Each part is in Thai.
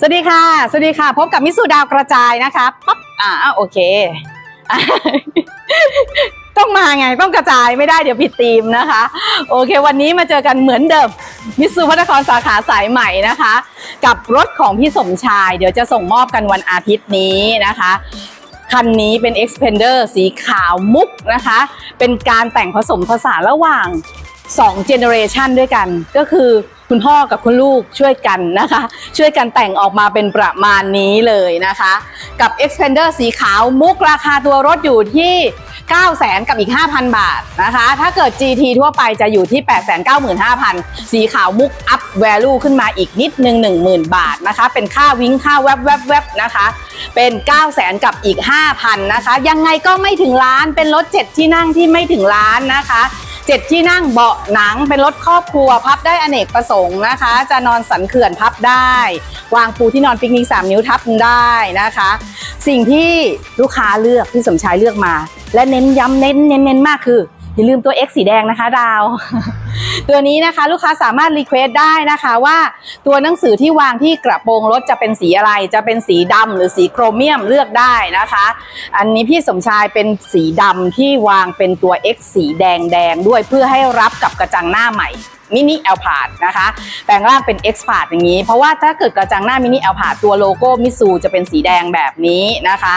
สวัสดีค่ะ สวัสดีค่ะ พบกับมิสูดาวกระจายนะคะปั๊บอ่าโอเคอต้องมาไงต้องกระจายไม่ได้เดี๋ยวผิดธีมนะคะ โอเค วันนี้มาเจอกันเหมือนเดิมมิสูพัฒนครสาขาสายใหม่นะคะ กับรถของพี่สมชาย เดี๋ยวจะส่งมอบกันวันอาทิตย์นี้นะคะคันนี้เป็น Expander สีขาวมุกนะคะ เป็นการแต่งผสมผสานระหว่าง2 generation ด้วยกัน ก็คือ คุณพ่อกับคุณลูกช่วยกันนะคะ ช่วยกันแต่งออกมาเป็นประมาณนี้เลยนะคะ กับ Expander สีขาวมุกราคาตัวรถอยู่ที่ 9 0 0 0 0กับอีก 5,000 บาทนะคะ ถ้าเกิด GT ทั่วไปจะอยู่ที่ 895,000 สีขาวมุก up value ขึ้นมาอีกนิดนึง 10,000 บาทนะคะ เป็นค่าวิ่งค่าแวบแวบแวบนะคะ เป็น 9 0 0 0 0 0กับอีก 5,000 นะคะ ยังไงก็ไม่ถึงล้านเป็นรถ 7 ที่นั่งที่ไม่ถึงล้านนะคะ 7 ที่นั่งเบาะหนังเป็นรถครอบครัวพับได้อเนกประสงค์นะคะ จะนอนสันเขื่อนพับได้ วางปูที่นอนปิกนิก 3 นิ้วทับได้นะคะ สิ่งที่ลูกค้าเลือกที่สมชายเลือกมา และเน้นย้ำเน้นเน้นเน้นมากคือ อย่าลืมตัว X สีแดงนะคะดาว ตัวนี้นะคะลูกค้าสามารถรีเควสได้นะคะว่าตัวหนังสือที่วางที่กระโปรงรถจะเป็นสีอะไร จะเป็นสีดำหรือสีโครเมียมเลือกได้นะคะ อันนี้พี่สมชายเป็นสีดำที่วางเป็นตัว X สีแดงแดงด้วยเพื่อให้รับกับกระจังหน้าใหม่มินิแอลพาดนะคะแปลงร่างเป็น X p a r t อย่างนี้ เพราะว่าถ้าเกิดกระจังหน้ามินิแอลพาดตัวโลโก้มิซูจะเป็นสีแดงแบบนี้นะคะ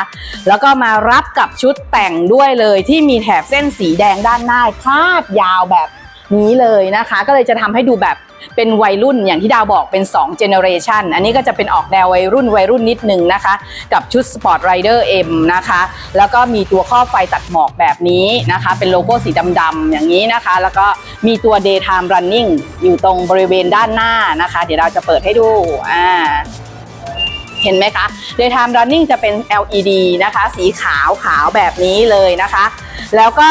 แล้วก็มารับกับชุดแต่งด้วยเลยที่มีแถบเส้นสีแดงด้านหน้าคาดยาวแบบ นี้เลยนะคะ ก็เลยจะทำให้ดูแบบเป็นวัยรุ่นอย่างที่ดาวบอกเป็น2 generation อันนี้ก็จะเป็นออกแนววัยรุ่นวัยรุ่นนิดนึงนะคะ กับชุด Sport Rider M นะคะ แล้วก็มีตัวครอบไฟตัดหมอกแบบนี้นะคะ เป็นโลโก้สีดำๆอย่างนี้นะคะ แล้วก็มีตัว daytime running อยู่ตรงบริเวณด้านหน้านะคะ เดี๋ยวเราจะเปิดให้ดูอ่าเห็นไหมคะ daytime running จะเป็น LED นะคะ สีขาวขาวแบบนี้เลยนะคะ แล้วก็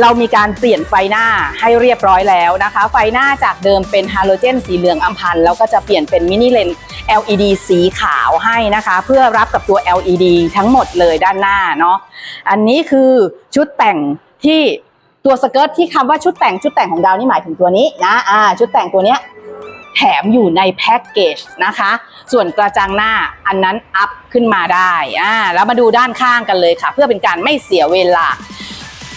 เรามีการเปลี่ยนไฟหน้าให้เรียบร้อยแล้วนะคะ ไฟหน้าจากเดิมเป็นฮาโลเจนสีเหลืองอัมพันแล้วก็จะเปลี่ยนเป็นมินิเลน LED สีขาวให้นะคะ เพื่อรับกับตัว LED ทั้งหมดเลยด้านหน้าเนาะอันนี้คือชุดแต่งที่ตัวสเกิร์ตที่คำว่าชุดแต่งชุดแต่งของดาวนี่หมายถึงตัวนี้นะอ่าชุดแต่งตัวเนี้ยแถมอยู่ในแพ็กเกจนะคะ ส่วนกระจังหน้าอันนั้นอัพขึ้นมาได้อ่าแล้วมาดูด้านข้างกันเลยค่ะ เพื่อเป็นการไม่เสียเวลา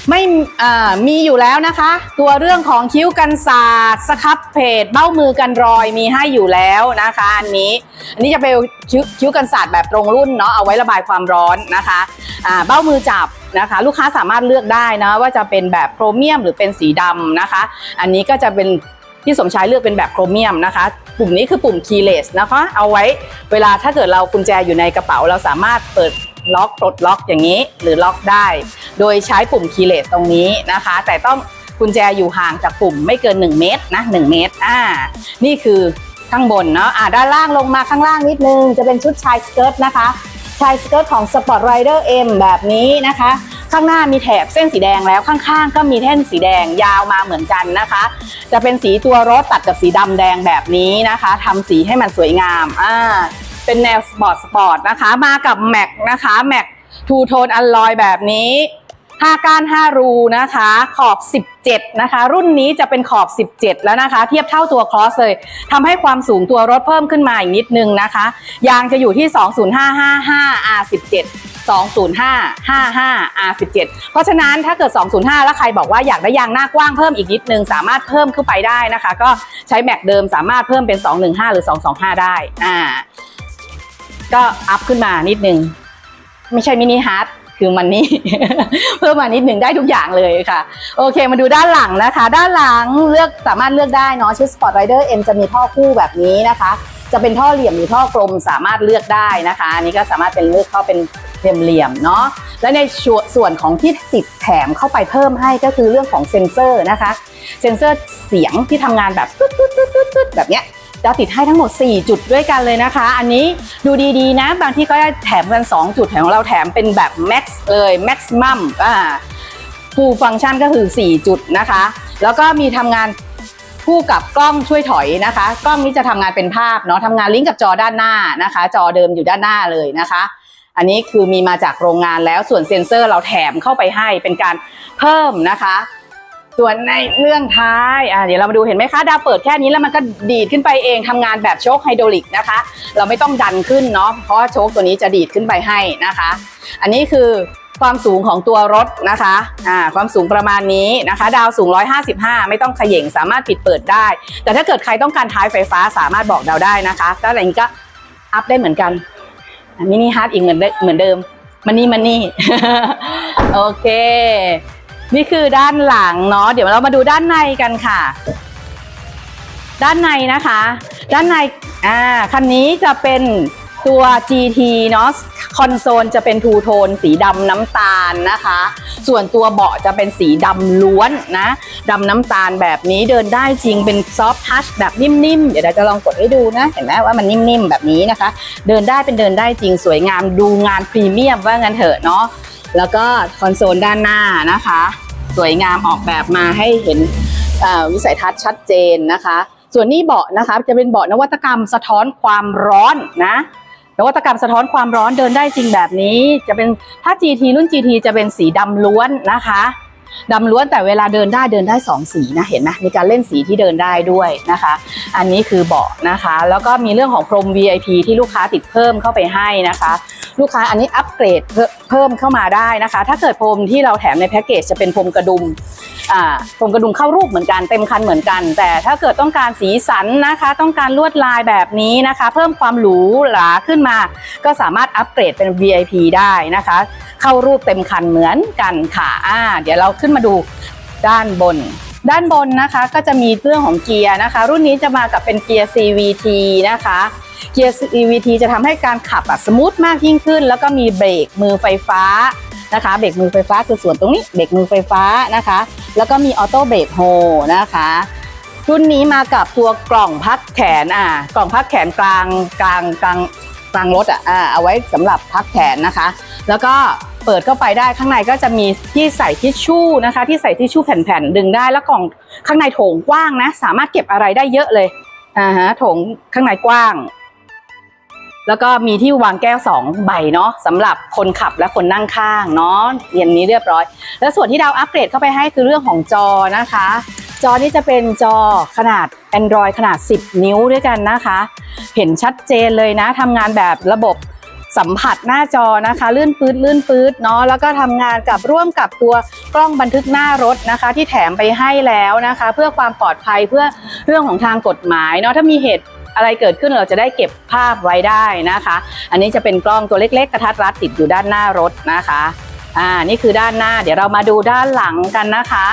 ไม่อ่ามีอยู่แล้วนะคะ ตัวเรื่องของคิ้วกันศาสตร์สครับเพจเบ้ามือกันรอยมีให้อยู่แล้วนะคะอันนี้ อันนี้จะเป็นคิ้วคิ้วกันศาสตร์แบบตรงรุ่นเนาะเอาไว้ระบายความร้อนนะคะเบ้ามือจับนะคะ ลูกค้าสามารถเลือกได้นะว่าจะเป็นแบบโครเมียมหรือเป็นสีดำนะคะ อันนี้ก็จะเป็นที่สมชายเลือกเป็นแบบโครเมียมนะคะ ปุ่มนี้คือปุ่ม keyless นะคะ เอาไว้เวลาถ้าเกิดเรากุญแจอยู่ในกระเป๋า เราสามารถเปิดล็อกปลดล็อกอย่างนี้ หรือล็อกได้ โดยใช้ปุ่ม keyless ตรงนี้นะคะ แต่ต้องกุญแจอยู่ห่างจากปุ่มไม่เกิน 1 เมตรนะ1เมตรอ่านี่คือข้างบนเนาะอ่าด้านล่างลงมาข้างล่างนิดนึง จะเป็นชุดชายสเกิร์ตนะคะชายสเกิร์ตของ Sport Rider M แบบนี้นะคะ ข้างหน้ามีแถบเส้นสีแดงแล้วข้างๆ ก็มีแท่นสีแดงยาวมาเหมือนกันนะคะ จะเป็นสีตัวรถตัดกับสีดำแดงแบบนี้นะคะทำสีให้มันสวยงามอ่าเป็นแนวสปอร์ตสปอร์ตนะคะ มากับแม็กนะคะแม็กทูโทนอัลลอยแบบนี้ 5 ก้าน 5 รูนะคะ ขอบ 17 นะคะ รุ่นนี้จะเป็นขอบ 17 แล้วนะคะ เทียบเท่าตัวครอสเลยทำให้ความสูงตัวรถเพิ่มขึ้นมาอีกนิดนึงนะคะ ยางจะอยู่ที่ 20555 R17 20555 R17 เพราะฉะนั้นถ้าเกิด 205 แล้วใครบอกว่าอยากได้ยางหน้ากว้างเพิ่มอีกนิดนึง สามารถเพิ่มขึ้นไปได้นะคะ ก็ใช้แม็กเดิมสามารถเพิ่มเป็น 215 หรือ 225 ได้อ่าก็อัพขึ้นมานิดนึง ไม่ใช่มินิฮาร์ด คือมันนี่ เพิ่มมานิดหนึ่งได้ทุกอย่างเลยค่ะ โอเคมาดูด้านหลังนะคะ ด้านหลังเลือกสามารถเลือกได้เนาะชุด Sport Rider M จะมีท่อคู่แบบนี้นะคะ จะเป็นท่อเหลี่ยมหรือท่อกลมสามารถเลือกได้นะคะอันนี้ก็สามารถเป็นเลือกท่อเป็นเหลี่ยมๆเนาะและในส่วนของที่ติดแถมเข้าไปเพิ่มให้ก็คือเรื่องของเซ็นเซอร์นะคะ เซ็นเซอร์เสียงที่ทำงานแบบแบบเนี้ย จะติดให้ทั้งหมด 4 จุดด้วยกันเลยนะคะ อันนี้ดูดีๆนะ บางที่ก็แถมกัน 2 จุดแถมของเราแถมเป็นแบบ max เลย maximum อ่า full function ก็คือ 4 จุดนะคะ แล้วก็มีทำงานคู่กับกล้องช่วยถอยนะคะ กล้องนี้จะทำงานเป็นภาพเนาะทำงานลิงก์กับจอด้านหน้านะคะ จอเดิมอยู่ด้านหน้าเลยนะคะ อันนี้คือมีมาจากโรงงานแล้วส่วนเซ็นเซอร์เราแถมเข้าไปให้เป็นการเพิ่มนะคะ ส่วนในเรื่องท้ายอะเดี๋ยวเรามาดูเห็นไหมคะ ดาวเปิดแค่นี้แล้วมันก็ดีดขึ้นไปเองทำงานแบบโชคไฮดรอลิกนะคะ เราไม่ต้องดันขึ้นเนาะเพราะว่าโชคตัวนี้จะดีดขึ้นไปให้นะคะ อันนี้คือความสูงของตัวรถนะคะอ่าความสูงประมาณนี้นะคะ ดาวสูง 155 ไม่ต้องเขย่งสามารถปิดเปิดได้ แต่ถ้าเกิดใครต้องการท้ายไฟฟ้าสามารถบอกดาวได้นะคะก็อะไรนี้ก็อัพได้เหมือนกันมินิฮาร์ดอีกเหมือนเหมือนเดิมมันนี่มันนี่โอเค นี่คือด้านหลังเนาะเดี๋ยวเรามาดูด้านในกันค่ะ ด้านในนะคะ ด้านในอ่าคันนี้จะเป็นตัว GT เนาะคอนโซลจะเป็นทูโทนสีดำน้ำตาลนะคะ ส่วนตัวเบาะจะเป็นสีดำล้วนนะดำน้ำตาลแบบนี้เดินได้จริงเป็นซอฟท์ทัชแบบนิ่มๆ เดี๋ยวเราจะลองกดให้ดูนะ เห็นไหมว่ามันนิ่มๆ แบบนี้นะคะ เดินได้เป็นเดินได้จริงสวยงามดูงานพรีเมียมว่างั้นเถอะเนาะ แล้วก็คอนโซลด้านหน้านะคะ สวยงามออกแบบมาให้เห็นวิสัยทัศน์ชัดเจนนะคะ ส่วนนี้เบาะนะคะจะเป็นเบาะนวัตกรรมสะท้อนความร้อนนะนวัตกรรมสะท้อนความร้อนเดินได้จริงแบบนี้ จะเป็นถ้า GT รุ่น GT จะเป็นสีดำล้วนนะคะดำล้วนแต่เวลาเดินได้เดินได้สองสีนะเห็นไหมมีการเล่นสีที่เดินได้ด้วยนะคะ อันนี้คือเบาะนะคะ แล้วก็มีเรื่องของพรม VIP ที่ลูกค้าติดเพิ่มเข้าไปให้นะคะ ลูกค้าอันนี้อัปเกรดเพิ่มเข้ามาได้นะคะ ถ้าเกิดพรมที่เราแถมในแพ็กเกจจะเป็นพรมกระดุมอ่าพรมกระดุมเข้ารูปเหมือนกันเต็มคันเหมือนกัน แต่ถ้าเกิดต้องการสีสันนะคะ ต้องการลวดลายแบบนี้นะคะ เพิ่มความหรูหราขึ้นมา ก็สามารถอัปเกรดเป็น VIP ได้นะคะ เข้ารูปเต็มคันเหมือนกันค่ะอ่าเดี๋ยวเราขึ้นมาดูด้านบนด้านบนนะคะก็จะมีเรื่องของเกียร์นะคะ รุ่นนี้จะมากับเป็นเกียร์ CVT นะคะ เกียร์ CVT จะทำให้การขับอะสมูทมากยิ่งขึ้น แล้วก็มีเบรกมือไฟฟ้านะคะเบรกมือไฟฟ้าคือส่วนตรงนี้เบรกมือไฟฟ้านะคะ แล้วก็มีออโต้เบรกโฮนะคะรุ่นนี้มากับตัวกล่องพักแขนอ่ากล่องพักแขนกลางกลางกลางกลางรถอะเอาไว้สำหรับพักแขนนะคะ แล้วก็เปิดเข้าไปได้ข้างในก็จะมีที่ใส่ทิชชู่นะคะ ที่ใส่ทิชชู่แผ่นๆดึงได้แล้วกล่องข้างในโถงกว้างนะ สามารถเก็บอะไรได้เยอะเลยอ่าฮะโถงข้างในกว้าง แล้วก็มีที่วางแก้วสองใบเนาะสำหรับคนขับและคนนั่งข้างเนาะเรียนนี้เรียบร้อย แล้วส่วนที่ดาวอัปเกรดเข้าไปให้คือเรื่องของจอนะคะ จอนี้จะเป็นจอขนาด Android ขนาด 10 นิ้วด้วยกันนะคะ เห็นชัดเจนเลยนะทำงานแบบระบบสัมผัสหน้าจอนะคะลื่นปื๊ดลื่นปื๊ดเนาะแล้วก็ทำงานกับร่วมกับตัวกล้องบันทึกหน้ารถนะคะ ที่แถมไปให้แล้วนะคะ เพื่อความปลอดภัยเพื่อเรื่องของทางกฎหมายเนาะถ้ามีเหตุ อะไรเกิดขึ้นเราจะได้เก็บภาพไว้ได้นะคะ อันนี้จะเป็นกล้องตัวเล็ก ๆ กระทัดรัดติดอยู่ด้านหน้ารถนะคะอ่านี่คือด้านหน้าเดี๋ยวเรามาดูด้านหลังกันนะคะ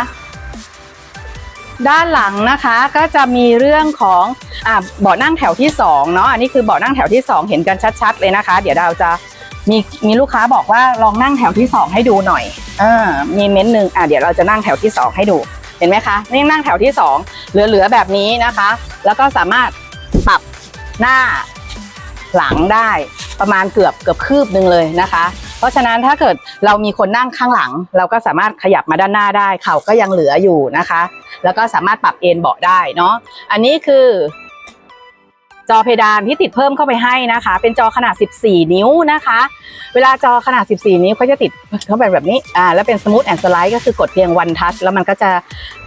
ด้านหลังนะคะก็จะมีเรื่องของอ่าเบาะนั่งแถวที่สองเนาะอันนี้คือเบาะนั่งแถวที่สองเห็นกันชัด ๆ เลยนะคะ เดี๋ยวเราจะมีมีลูกค้าบอกว่าลองนั่งแถวที่สองให้ดูหน่อยเออมีเม้นต์หนึ่งอะเดี๋ยวเราจะนั่งแถวที่สองให้ดูเห็นไหมคะนี่นั่งแถวที่สองเหลือๆแบบนี้นะคะ แล้วก็สามารถ ปรับหน้าหลังได้ประมาณเกือบเกือบคืบหนึ่งเลยนะคะ เพราะฉะนั้นถ้าเกิดเรามีคนนั่งข้างหลัง เราก็สามารถขยับมาด้านหน้าได้ เข่าก็ยังเหลืออยู่นะคะ แล้วก็สามารถปรับเอนเบาะได้เนาะอันนี้คือ จอเพดานที่ติดเพิ่มเข้าไปให้นะคะ เป็นจอขนาด 14 นิ้วนะคะ เวลาจอขนาด 14 นิ้วเขาจะติดเข้าไปแบบนี้อ่าแล้วเป็นสมูทแอนด์สไลด์ก็คือกดเพียงวันทัชแล้วมันก็จะ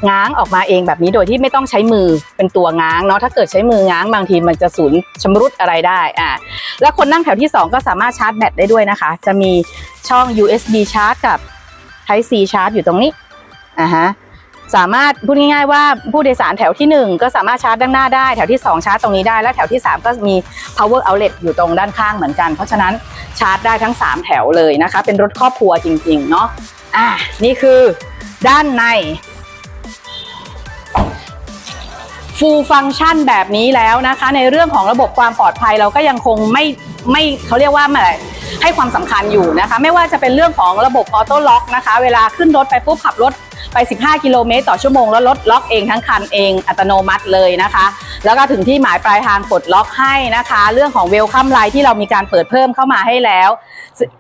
ง้างออกมาเองแบบนี้โดยที่ไม่ต้องใช้มือเป็นตัวง้างเนาะถ้าเกิดใช้มือง้างบางทีมันจะสูญชำรุดอะไรได้อ่าแล้วคนนั่งแถวที่ 2 ก็สามารถชาร์จแบตได้ด้วยนะคะ จะมีช่อง USB ชาร์จกับ Type C ชาร์จอยู่ตรงนี้อ่าฮะ สามารถพูดง่ายๆว่าผู้โดยสารแถวทีหนึ่1 ก็สามารถชาร์จด้านหน้าได้แถวที่ 2 ชาร์จตรงนี้ได้ และแถวที่ 3 ก็มี power outlet อยู่ตรงด้านข้างเหมือนกัน เพราะฉะนั้นชาร์จได้ทั้ง 3 แถวเลยนะคะ เป็นรถครอบครัวจริงๆเนาะอะนี่คือด้านใน full function แบบนี้แล้วนะคะ ในเรื่องของระบบความปลอดภัยเราก็ยังคงไม่ไม่เขาเรียกว่าอะไรให้ความสำคัญอยู่นะคะ ไม่ว่าจะเป็นเรื่องของระบบออโต้ล็อกนะคะ เวลาขึ้นรถไปปุ๊บขับรถ ไป 15 กิโลเมตรต่อชั่วโมงแล้วรถล็อกเองทั้งคันเองอัตโนมัติเลยนะคะ แล้วก็ถึงที่หมายปลายทางปลดล็อกให้นะคะ เรื่องของเวลคัมไลน์ที่เรามีการเปิดเพิ่มเข้ามาให้แล้ว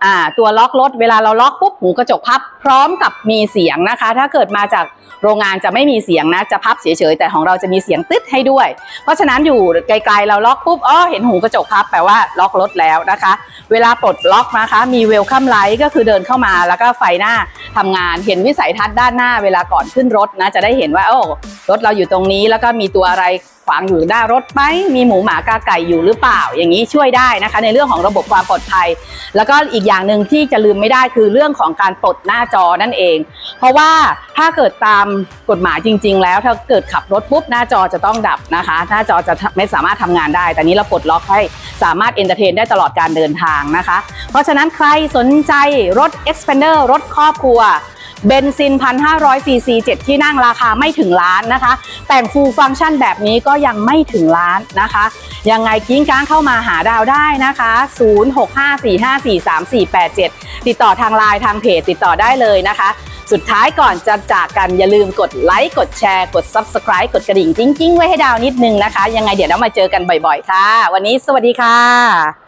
อ่าตัวล็อกรถเวลาเราล็อกปุ๊บหูกระจกพับพร้อมกับมีเสียงนะคะ ถ้าเกิดมาจากโรงงานจะไม่มีเสียงนะ จะพับเฉยๆแต่ของเราจะมีเสียงตึ๊ดให้ด้วย เพราะฉะนั้นอยู่ไกลๆเราล็อกปุ๊บอ๋อเห็นหูกระจกพับแปลว่าล็อกรถแล้วนะคะ เวลาปลดล็อกนะคะ มีเวลคัมไลท์ก็คือเดินเข้ามาแล้วก็ไฟหน้าทำงานเห็นวิสัยทัศน์ด้านหน้าเวลาก่อนขึ้นรถนะจะได้เห็นว่าโอ้รถเราอยู่ตรงนี้แล้วก็มีตัวอะไร ขวางอยู่หน้ารถไหมมีหมูหมากาไก่อยู่หรือเปล่า อย่างนี้ช่วยได้นะคะ ในเรื่องของระบบความปลอดภัย แล้วก็อีกอย่างหนึ่งที่จะลืมไม่ได้คือเรื่องของการปลดหน้าจอนั่นเอง เพราะว่าถ้าเกิดตามกฎหมายจริง ๆ แล้วถ้าเกิดขับรถปุ๊บหน้าจอจะต้องดับนะคะ หน้าจอจะไม่สามารถทำงานได้ แต่นี้เราปลดล็อกให้สามารถเอนเตอร์เทนได้ตลอดการเดินทางนะคะ เพราะฉะนั้นใครสนใจรถ Expander รถครอบครัว เบนซิน 1,500ซีซี7ที่นั่งราคาไม่ถึงล้านนะคะ แต่งฟูลฟังก์ชันแบบนี้ก็ยังไม่ถึงล้านนะคะ ยังไงกิ้งก้างเข้ามาหาดาวได้นะคะ 0654543487 ติดต่อทางไลน์ทางเพจติดต่อได้เลยนะคะ สุดท้ายก่อนจะจากกันอย่าลืมกดไลค์กดแชร์ กด Subscribe กดกระดิ่งจิ้งๆ ไว้ให้ดาวนิดนึงนะคะ ยังไงเดี๋ยวเรามาเจอกันบ่อยๆ ค่ะ วันนี้สวัสดีค่ะ